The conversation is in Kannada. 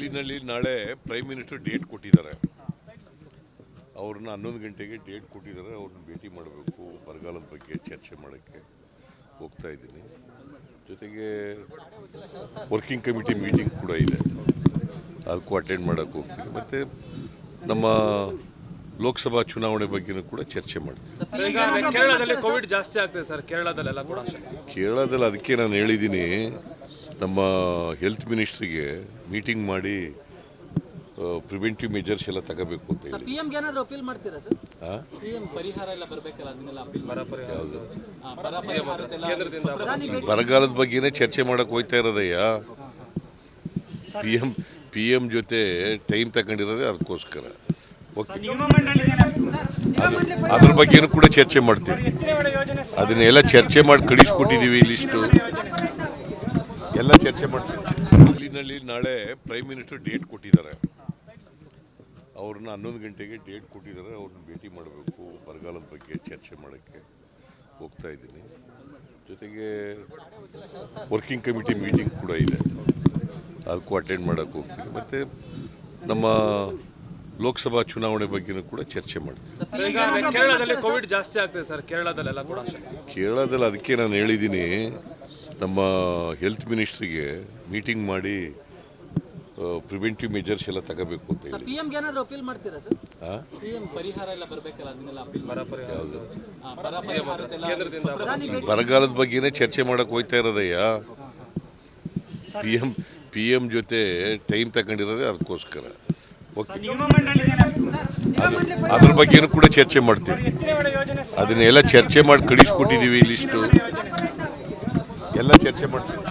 ಡೆಲ್ಲಿನಲ್ಲಿ ನಾಳೆ ಪ್ರೈಮ್ ಮಿನಿಸ್ಟರ್ ಡೇಟ್ ಕೊಟ್ಟಿದ್ದಾರೆ. ಅವ್ರನ್ನ ಹನ್ನೊಂದು ಗಂಟೆಗೆ ಡೇಟ್ ಕೊಟ್ಟಿದ್ದಾರೆ. ಅವ್ರನ್ನ ಭೇಟಿ ಮಾಡಬೇಕು ಬರಗಾಲದ ಬಗ್ಗೆ ಚರ್ಚೆ ಮಾಡೋಕ್ಕೆ ಹೋಗ್ತಾ ಇದ್ದೀನಿ. ಜೊತೆಗೆ ವರ್ಕಿಂಗ್ ಕಮಿಟಿ ಮೀಟಿಂಗ್ ಕೂಡ ಇದೆ. ಅದಕ್ಕೂ ಅಟೆಂಡ್ ಮಾಡೋಕ್ಕೆ ಹೋಗ್ತೀನಿ. ಮತ್ತು ನಮ್ಮ ಲೋಕಸಭಾ ಚುನಾವಣೆ ಬಗ್ಗೆನೂ ಕೂಡ ಚರ್ಚೆ ಮಾಡ್ತೀನಿ. ಸರ್, ಕೇರಳದಲ್ಲಿ ಕೋವಿಡ್ ಜಾಸ್ತಿ ಆಗ್ತಿದೆ ಸರ್. ಕೇರಳದಲ್ಲೆಲ್ಲ ಕೂಡ ಕೇರಳದಲ್ಲಿ ಅದಕ್ಕೆ ನಾನು ಹೇಳಿದ್ದೀನಿ. ನಮ್ಮ ಹೆಲ್ತ್ ಮಿನಿಸ್ಟ್ರಿಗೆ ಮೀಟಿಂಗ್ ಮಾಡಿ ಪ್ರಿವೆಂಟಿವ್ ಮೆಜರ್ಸ್ ಎಲ್ಲ ತಗೋಬೇಕು ಅಂತ ಹೇಳಿ. ಪಿ ಎಮ್ಗೆ ಏನಾದ್ರು ಅಪೀಲ್ ಮಾಡ್ತೀರಾ ಸರ್ ಆ? ಪರಿಹಾರ ಎಲ್ಲ ಬರಬೇಕಲ್ಲ ಅದನ್ನೆಲ್ಲ ಅಪೀಲ್ ಕೇಂದ್ರದಿಂದ ಬರಗಾಲದ ಬಗ್ಗೆನೇ ಚರ್ಚೆ ಮಾಡಕ್ಕೆ ಹೋಗ್ತಾ ಇರೋದಯ್ಯ. ಪಿ ಎಂ ಪಿ ಎಂ ಜೊತೆ ಟೈಮ್ ತಗೊಂಡಿರೋದೆ ಅದಕ್ಕೋಸ್ಕರ ಓಕೆ ಅದ್ರ ಬಗ್ಗೆನೂ ಕೂಡ ಚರ್ಚೆ ಮಾಡ್ತೀವಿ. ಅದನ್ನೆಲ್ಲ ಚರ್ಚೆ ಮಾಡಿ ಕಳಿಸ್ಕೊಟ್ಟಿದ್ದೀವಿ ಲಿಸ್ಟು ಎಲ್ಲ ಚರ್ಚೆ ಮಾಡ್ತೀವಿ. ನಾಳೆ ಪ್ರೈಮ್ ಮಿನಿಸ್ಟರ್ ಡೇಟ್ ಕೊಟ್ಟಿದ್ದಾರೆ. ಅವ್ರನ್ನ ಹನ್ನೊಂದು ಗಂಟೆಗೆ ಡೇಟ್ ಕೊಟ್ಟಿದ್ದಾರೆ. ಅವ್ರನ್ನ ಭೇಟಿ ಮಾಡಬೇಕು. ಬರಗಾಲದ ಬಗ್ಗೆ ಚರ್ಚೆ ಮಾಡೋಕ್ಕೆ ಹೋಗ್ತಾ ಇದ್ದೀನಿ. ಜೊತೆಗೆ ವರ್ಕಿಂಗ್ ಕಮಿಟಿ ಮೀಟಿಂಗ್ ಕೂಡ ಇದೆ. ಅದಕ್ಕೂ ಅಟೆಂಡ್ ಮಾಡೋಕ್ಕೆ ಹೋಗ್ತೀವಿ. ಮತ್ತು ನಮ್ಮ ಲೋಕಸಭಾ ಚುನಾವಣೆ ಬಗ್ಗೆನೂ ಕೂಡ ಚರ್ಚೆ ಮಾಡ್ತೀನಿ ಸರ್, ಕೇರಳದಲ್ಲಿ ಕೋವಿಡ್ ಜಾಸ್ತಿ ಆಗ್ತಿದೆ ಸರ್. ಕೇರಳದಲ್ಲೆಲ್ಲ ಕೂಡ ಕೇರಳದಲ್ಲಿ ಅದಕ್ಕೆ ನಾನು ಹೇಳಿದ್ದೀನಿ. ನಮ್ಮ ಹೆಲ್ತ್ ಮಿನಿಸ್ಟ್ರಿಗೆ ಮೀಟಿಂಗ್ ಮಾಡಿ ಪ್ರಿವೆಂಟಿವ್ ಮೆಜರ್ಸ್ ಎಲ್ಲ ತಗೋಬೇಕು ಅಂತ ಹೇಳಿ. ಪಿ ಎಮ್ಗೆ ಏನಾದ್ರು ಅಪೀಲ್ ಮಾಡ್ತೀರಾ ಸರ್ ಆ? ಪರಿಹಾರ ಎಲ್ಲ ಬರಬೇಕಲ್ಲ ಅದನ್ನೆಲ್ಲ ಅಪೀಲ್ ಕೇಂದ್ರದಿಂದ ಬರಗಾಲದ ಬಗ್ಗೆನೇ ಚರ್ಚೆ ಮಾಡಕ್ಕೆ ಹೋಗ್ತಾ ಇರೋದಯ್ಯ. ಪಿ ಎಂ ಪಿ ಎಂ ಜೊತೆ ಟೈಮ್ ತಗೊಂಡಿರೋದೇ ಅದಕ್ಕೋಸ್ಕರ ಓಕೆ ಅದ್ರ ಬಗ್ಗೆನೂ ಕೂಡ ಚರ್ಚೆ ಮಾಡ್ತೀವಿ. ಅದನ್ನೆಲ್ಲ ಚರ್ಚೆ ಮಾಡಿ ಕಳಿಸ್ಕೊಟ್ಟಿದ್ದೀವಿ ಲಿಸ್ಟು ಎಲ್ಲ ಚರ್ಚೆ ಮಾಡ್ತೀವಿ.